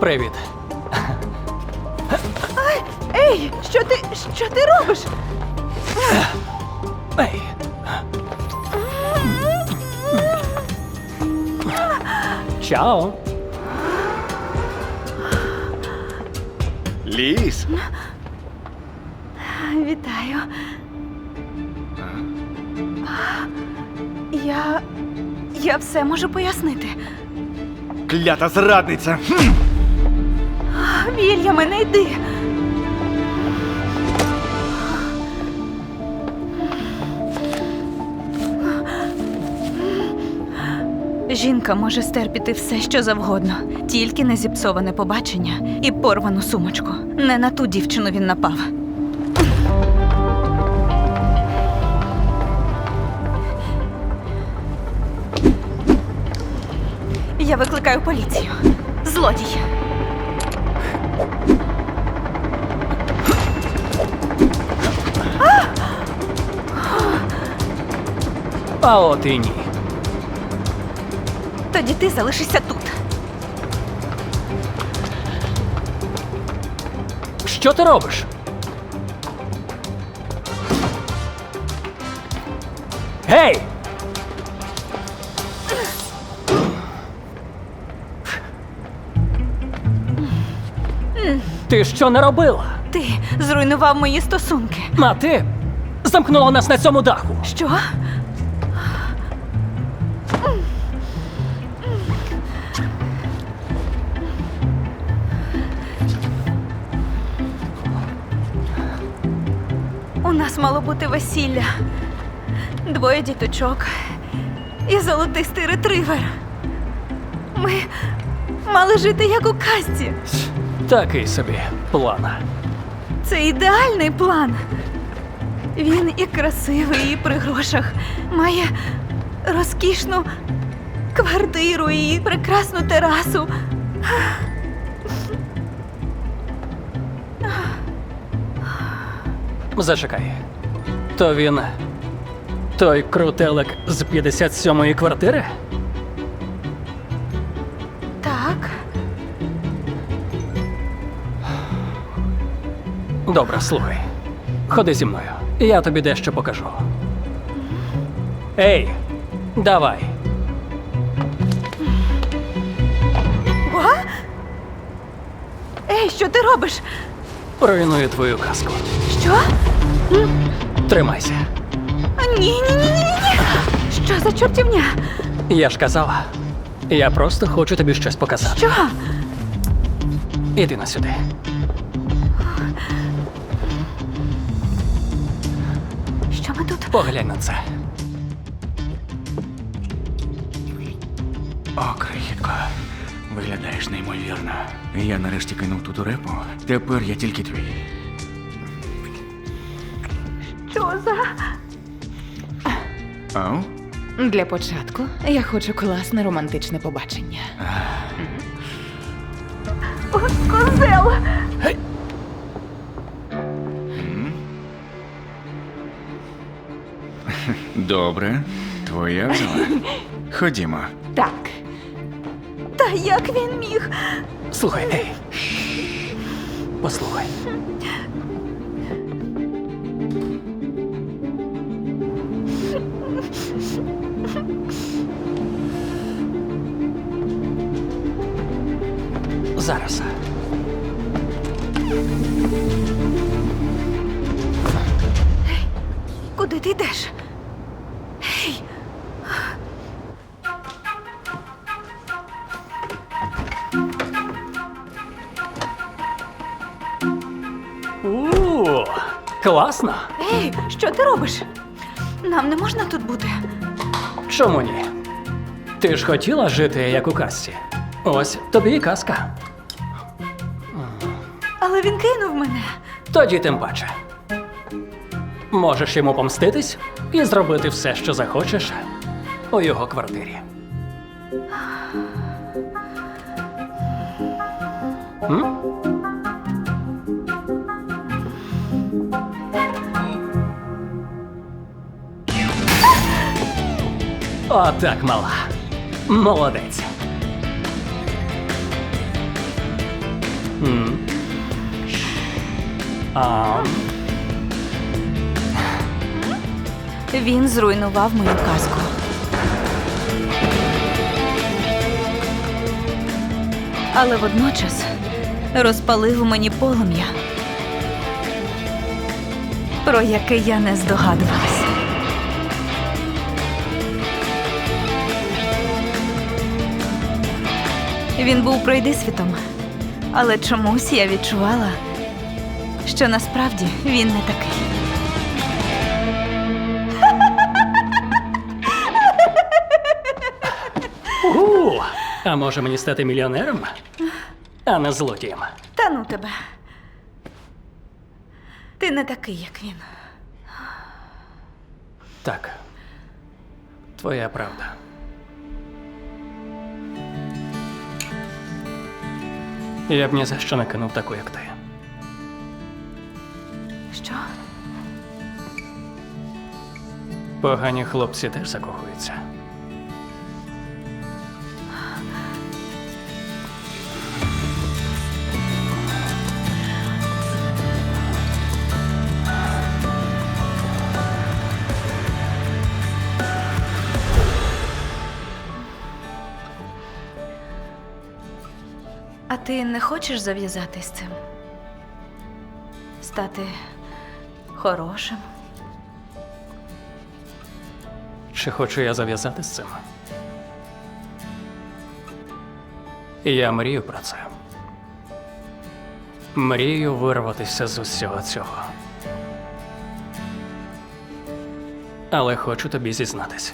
Привіт. Ей, що ти. що ти робиш? Ей. Чао. Ліс. Вітаю. Я. Я все можу пояснити. Клята зрадниця. Хм. Вільяме, не йди. Жінка може стерпіти все, що завгодно, тільки не зіпсоване побачення і порвану сумочку. Не на ту дівчину він напав. Я викликаю поліцію. Злодій. А от і ні. Тоді ти залишишся тут. Що ти робиш? Гей! Ти що не робила? Ти зруйнував мої стосунки. А ти замкнула нас на цьому даху. Що? У нас мало бути весілля. Двоє діточок і золотистий ретривер. Ми мали жити як у казці. Такий собі план. Це ідеальний план. Він і красивий, і при грошах. Має розкішну квартиру і прекрасну терасу. Зачекай. То він. Той крутелик з 57-ї квартири? Добре, слухай. Ходи зі мною. Я тобі дещо покажу. Ей, давай. О? Ей, що ти робиш? Руйную твою казку. Що? Тримайся. Ні, ні, ні, ні, ні. Що за чортівня? Я ж казала. Я просто хочу тобі щось показати. Що? Іди на сюди. Поглянь на це. О, крихітко. Виглядаєш неймовірно. Я нарешті кинув ту дурепу. Тепер я тільки твій. Що за? Ау? Для початку я хочу класне романтичне побачення. Козел! Добре. Твоя взяла. Ходімо. Так, Та як він міг? Слухай, ей. Послухай. Зараз. Куди ти йдеш? Класно. Ей, що ти робиш? Нам не можна тут бути. Чому ні? Ти ж хотіла жити як у казці. Ось тобі і казка. Але він кинув мене. Тоді тим паче. Можеш йому помститись і зробити все, що захочеш у його квартирі. М? Отак, мала. Молодець. А, Він зруйнував мою казку. Але водночас розпалив у мені полум'я, про яке я не здогадувалася. Він був пройдисвітом, але чомусь я відчувала, що насправді він не такий. у, а може мені стати мільйонером? А не злодієм. Та ну тебе. Ти не такий, як він. Так. Твоя правда. Я б ні за що не кинув таку, як ти. Що? Погані хлопці теж закохуються. Ти не хочеш зав'язати з цим? Стати хорошим? Чи хочу я зав'язати з цим? Я мрію про це. Мрію вирватися з усього цього. Але хочу тобі зізнатись.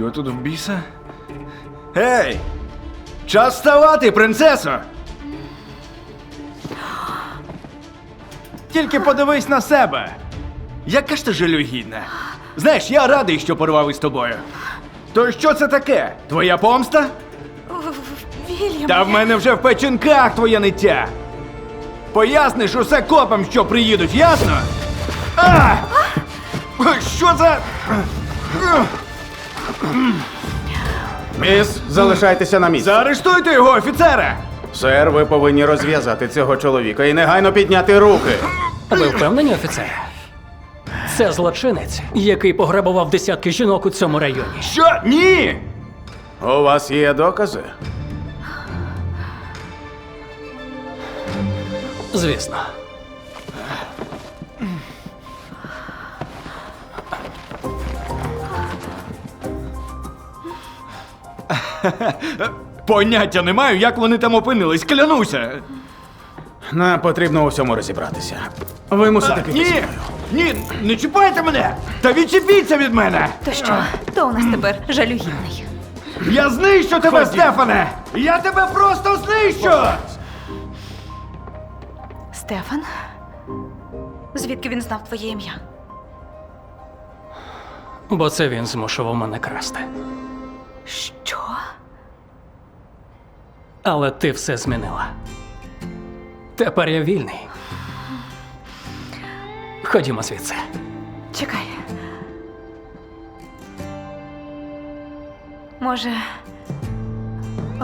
Що тут в біса? Гей! Час вставати, принцесо! Тільки подивись на себе. Яка ж ти жалюгідна? Знаєш, я радий, що порвав із тобою. То що це таке? Твоя помста? Вільям. Та в мене вже в печінках твоє ниття. Поясниш усе копам, що приїдуть, ясно? А! Що за. Міс, залишайтеся на місці. Заарештуйте його, офіцере! Сер, ви повинні розв'язати цього чоловіка і негайно підняти руки. Ви впевнені, офіцер? Це злочинець, який пограбував десятки жінок у цьому районі. Що? Ні! У вас є докази? Звісно. Поняття не маю, як вони там опинились, клянуся. Нам потрібно у всьому розібратися. Ви мусите піти. зі Ні! мною. Ні, не чіпайте мене! Та відчепіться від мене! То що? То у нас тепер жалюгідний. Я знищу тебе, Стефане! Я тебе просто знищу! Стефан? Звідки він знав твоє ім'я? Бо це він змушував мене красти. Що? Але ти все змінила. Тепер я вільний. Ходімо звідси. Чекай. Може,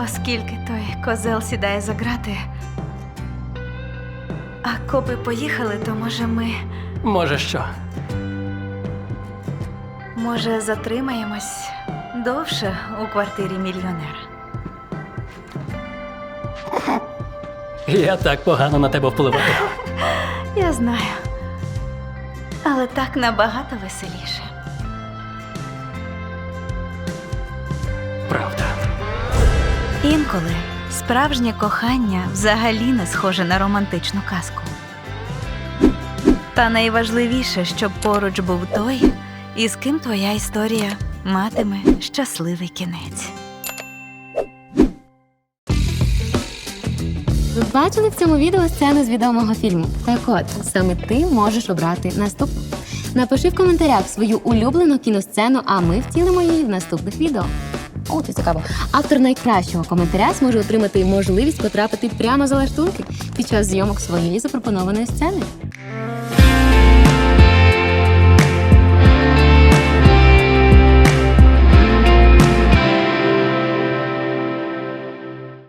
оскільки той козел сідає за грати, а копи поїхали, то може ми. Може, що? Може, затримаємось довше у квартирі мільйонера. Я так погано на тебе впливаю. Я знаю. Але так набагато веселіше. Правда. Інколи справжнє кохання взагалі не схоже на романтичну казку. Та найважливіше, щоб поруч був той, із ким твоя історія матиме щасливий кінець. Ви бачили в цьому відео сцену з відомого фільму? Так от, саме ти можеш обрати наступну. Напиши в коментарях свою улюблену кіносцену, а ми втілимо її в наступних відео. О, це цікаво. Автор найкращого коментаря зможе отримати можливість потрапити прямо за лаштунки під час зйомок своєї запропонованої сцени.